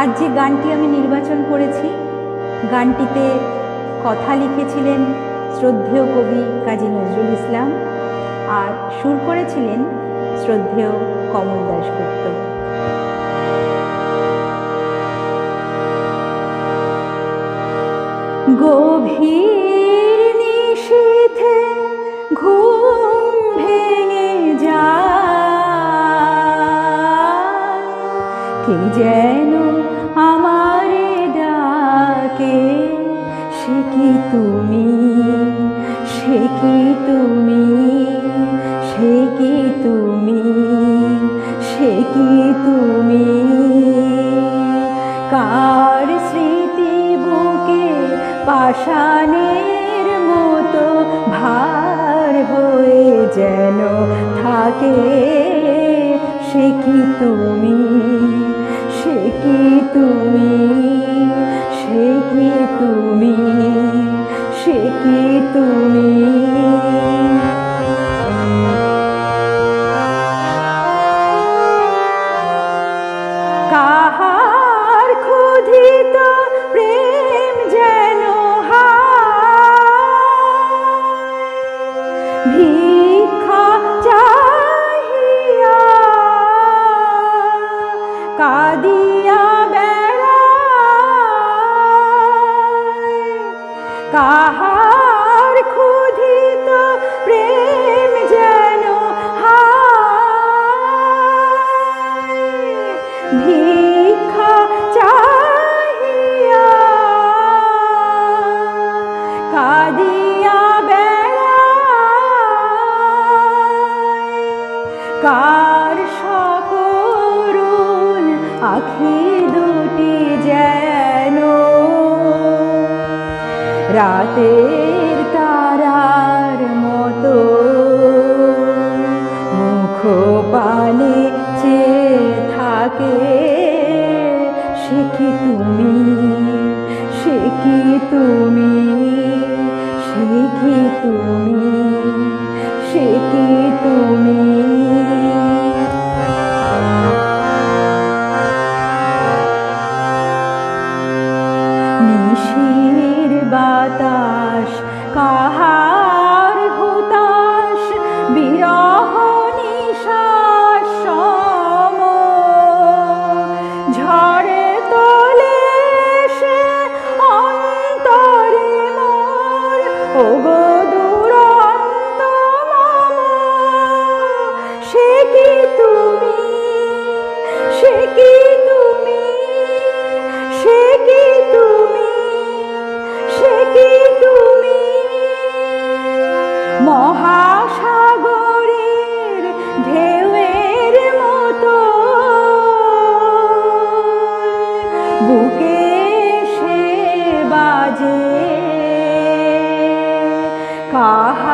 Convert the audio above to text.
আজ যে গানটি আমি নির্বাচন করেছি, গানটিতে কথা লিখেছিলেন শ্রদ্ধেয় কবি কাজী নজরুল ইসলাম আর সুর করেছিলেন শ্রদ্ধেয় কমল দাসগুপ্ত গভীর কে যেন আমারে ডাকে? সে কি তুমি? সে কি তুমি? সে কি তুমি? সে কি তুমি? কার স্মৃতি বুকে পাষাণের মতো ভার হয়ে যেন থাকে? সে কি তুমি? সে কি তুমি কাহার রাতের তারার মতো। মুখ পানে চেয়ে থাকে কি তুমি? সে তুমি? কি তুমি? সে কি তুমি? 高 ঢেউয়ের বুকে বাজে। কাহার